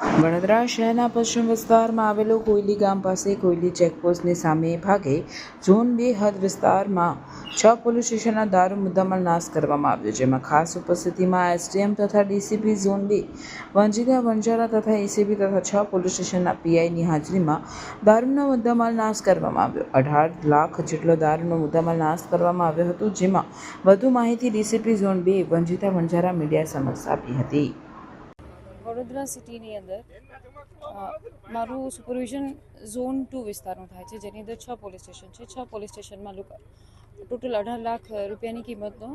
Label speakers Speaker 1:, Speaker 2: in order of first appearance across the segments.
Speaker 1: વડોદરા શહેરના પશ્ચિમ વિસ્તારમાં આવેલો કોયલી ગામ પાસે કોયલી ચેકપોસ્ટની સામે ભાગે ઝોન બે હદ વિસ્તારમાં છ પોલીસ સ્ટેશનના દારૂ મુદ્દામાલ નાશ કરવામાં આવ્યો, જેમાં ખાસ ઉપસ્થિતિમાં એસડીએમ તથા ડીસીપી ઝોન બે, વંજિતા વંજારા તથા એસીબી તથા છ પોલીસ સ્ટેશનના પીઆઈની હાજરીમાં દારૂનો મુદ્દામાલ નાશ કરવામાં આવ્યો. અઢાર લાખ જેટલો દારૂનો મુદ્દામાલ નાશ કરવામાં આવ્યો હતો, જેમાં વધુ માહિતી ડીસીપી ઝોન બે, વંજિતા વંજારા મીડિયા સમક્ષ આપી હતી.
Speaker 2: વડોદરા સિટીની અંદર મારું સુપરવિઝન ઝોન ટુ વિસ્તારનું થાય છે, જેની અંદર છ પોલીસ સ્ટેશન છે. છ પોલીસ સ્ટેશનમાં લોકો ટોટલ અઢાર લાખ રૂપિયાની કિંમતનો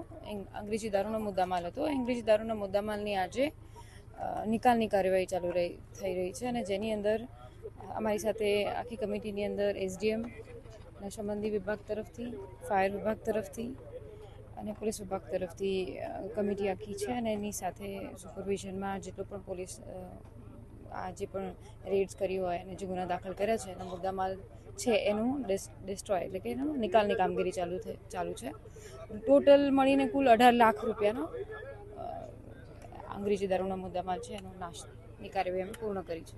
Speaker 2: અંગ્રેજી દારૂનો મુદ્દામાલ હતો. અંગ્રેજી દારૂના મુદ્દામાલની આજે નિકાલની કાર્યવાહી ચાલુ રહી, થઈ રહી છે અને જેની અંદર અમારી સાથે આખી કમિટીની અંદર એસડીએમ સંબંધી વિભાગ તરફથી, ફાયર વિભાગ તરફથી અને પોલીસ વિભાગ તરફથી કમિટી આખી છે અને એની સાથે સુપરવિઝનમાં જેટલો પણ પોલીસ આ જે પણ રેડ્સ કરી હોય અને જે ગુના દાખલ કર્યા છે, એના મુદ્દામાલ છે, એનું ડિસ્ટ્રોય એટલે કે એનો નિકાલની કામગીરી ચાલુ ચાલુ છે. ટોટલ મળીને કુલ અઢાર લાખ રૂપિયાનો અંગ્રેજી દારૂના મુદ્દામાલ છે, એનો નાશની કાર્યવાહી અમે પૂર્ણ કરી છે.